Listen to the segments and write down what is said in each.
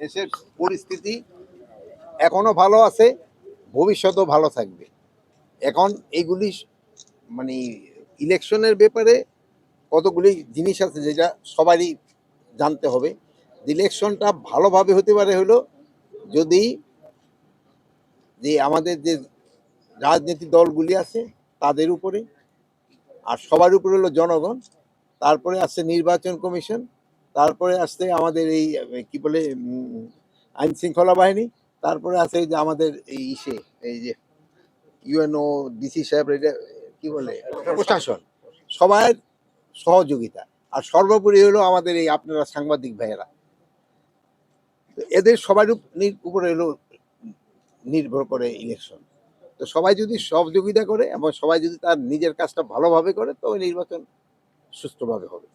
দেশের পরিস্থিতি এখনও ভালো আছে, ভবিষ্যতেও ভালো থাকবে। এখন এইগুলি মানে ইলেকশনের ব্যাপারে কতগুলি জিনিস আছে যেটা সবারই জানতে হবে। ইলেকশনটা ভালোভাবে হতে পারে হলো যদি যে আমাদের যে রাজনীতি দলগুলি আছে তাদের উপরে, আর সবার উপরে হলো জনগণ, তারপরে আছে নির্বাচন কমিশন তারপরে আসছে আমাদের এই, কি বলে আইন শৃঙ্খলা বাহিনী, তারপরে আছে যে আমাদের এই ইসে, এই যে ইউএনও, ডিসি সাহেব এটা কি বলে, প্রশাসন সবার সহযোগিতা। আর সর্বোপরি হলো আমাদের এই আপনারা সাংবাদিক ভাইয়েরা। এদের সবার উপরে হলো নির্ভর করে ইলেকশন তো সবাই যদি সহযোগিতা করে এবং সবাই যদি তার নিজের কাজটা ভালোভাবে করে তবে নির্বাচন সুষ্ঠুভাবে হবে।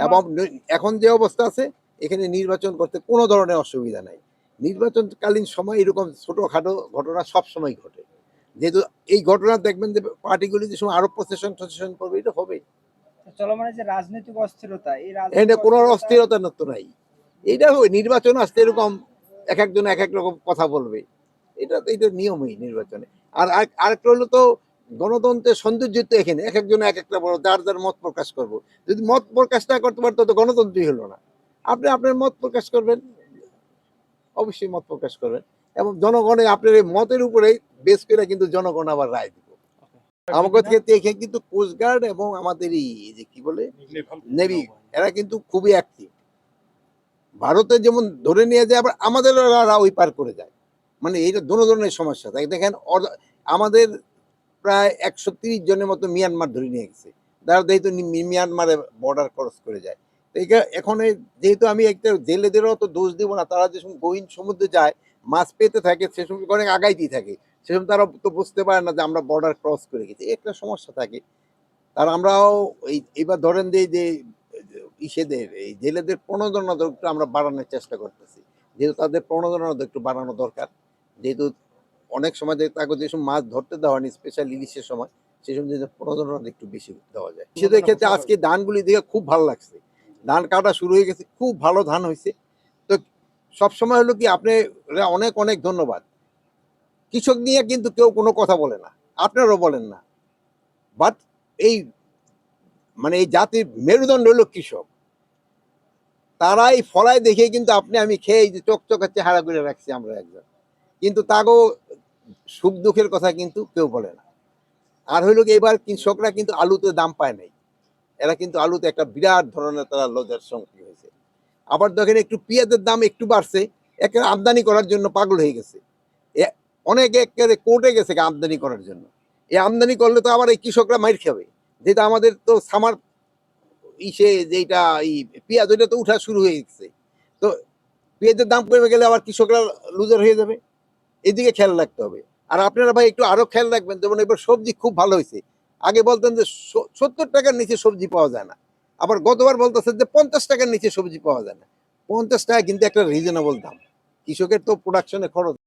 এবং এখন যে অবস্থা আছে এখানে নির্বাচন করতে কোনো ধরনের অসুবিধা নাই। নির্বাচনকালীন সময় এরকম ছোটোখাটো ঘটনা সব সময় ঘটে। যেহেতু এই ঘটনা দেখবেন যে পার্টিগুলি যে সময় আরও প্রসেশন টসেশন করবে এটা হবে চলমান যে রাজনৈতিক অস্থিরতা এই কোনো অস্থিরতা- অস্থিরতা তো নাই। এইটা নির্বাচন আসতে এরকম এক একজন এক এক রকম কথা বলবে। এটা তো এটা নিয়মই নির্বাচনে। আর আর- আরেকটা হলো তো গণতন্ত্রের সৌন্দর্য তো এখানে এক একজন এক একটা বড় যার যার মত প্রকাশ করব। যদি মত প্রকাশ না করতে পারতো তো গণতন্ত্রই হলো না। আপনি আপনার মত প্রকাশ করবেন? অবশ্যই মত প্রকাশ করবেন। এবং জনগণের আপনার এই মতের উপরে বেশ করে কিন্তু জনগণ আবার রায় দিব। আমাকে ক্ষেত্রে এখানে কিন্তু কোস্টগার্ড এবং আমাদের এই যে কি বলে? নেভি এরা কিন্তু খুবই অ্যাক্টিভ ভারতে যেমন ধরে নিয়ে যায় আবার আমাদের ওরা ওই পার করে যায়। মানে এইটা দোনো ধরনের সমস্যা। তাই দেখেন আমাদের প্রায় একশো তিরিশ জনের মতো মিয়ানমার ধরে নিয়ে গেছে। তারা যেহেতু মিয়ানমারে বর্ডার ক্রস করে যায়। তো এখা- এখন যেহেতু আমি একটা জেলেদেরও তো দোষ দিব না, তারা যে গহীন সমুদ্রে যায়, মাছ পেতে থাকে, সে সময় অনেক আগাইতেই থাকে। সে সময় তারা তো বুঝতে পারে না যে আমরা বর্ডার ক্রস করে গেছি। একটা সমস্যা থাকে। তার আমরাও এই, এবার ধরেন যে যে, ইসেদের, এই জেলেদের প্রণোদনা আমরা বাড়ানোর চেষ্টা করতেছি। যেহেতু তাদের প্রণোদনা একটু বাড়ানো দরকার। যেহেতু অনেক সময় যে তাকে যে সময় মাছ ধরতে দেওয়া হয়নি স্পেশাল ইলিশের সময় সেই সময় যে প্রণোদনা একটু বেশি দেওয়া যায়। সেদের ক্ষেত্রে আজকে ধানগুলি দেখে খুব ভালো লাগছে। ধান কাটা শুরু হয়ে গেছে খুব ভালো ধান হয়েছে। তো সবসময় হলো কি আপনি অনেক অনেক ধন্যবাদ। কৃষক নিয়ে কিন্তু কেউ কোনো কথা বলে না আপনারাও বলেন না। বাট এই মানে এই জাতির মেরুদণ্ড হলো কৃষক। তারাই ফলায় দেখে কিন্তু আপনি আমি খেয়ে এই যে চকচকে চেহারা করে রাখছি আমরা একজন। কিন্তু তাগো সুখ দুঃখের কথা কিন্তু কেউ বলে না। আর হইল কি এবার কৃষকরা কিন্তু আলুতে দাম পায় নাই। এরা কিন্তু আলুতে একটা বিরাট ধরনের তারা লজের সম্মুখীন হয়েছে। আবার দেখেন একটু পেঁয়াজের দাম একটু বাড়ছে, একে আমদানি করার জন্য পাগল হয়ে গেছে। অনেকে একেবারে কোর্টে গেছে আমদানি করার জন্য। এই আমদানি করলে তো আবার এই কৃষকরা মাইর খাবে। যেটা আমাদের তো সামার ইসে যেটা এই পেঁয়াজ, ওইটা তো উঠা শুরু হয়ে গেছে। তো পেঁয়াজের দাম কমে গেলে আবার কৃষকরা লুজার হয়ে যাবে। এদিকে খেয়াল রাখতে হবে। আর আপনারা ভাই একটু আরও খেয়াল রাখবেন, যেমন এবার সবজি খুব ভালো হয়েছে। আগে বলতেন যে সত্তর টাকার নিচে সবজি পাওয়া যায় না। আবার গতবার বলতেছেন যে পঞ্চাশ টাকার নিচে সবজি পাওয়া যায় না। পঞ্চাশ টাকা কিন্তু একটা রিজনেবল দাম। কৃষকের তো প্রোডাকশনে খরচ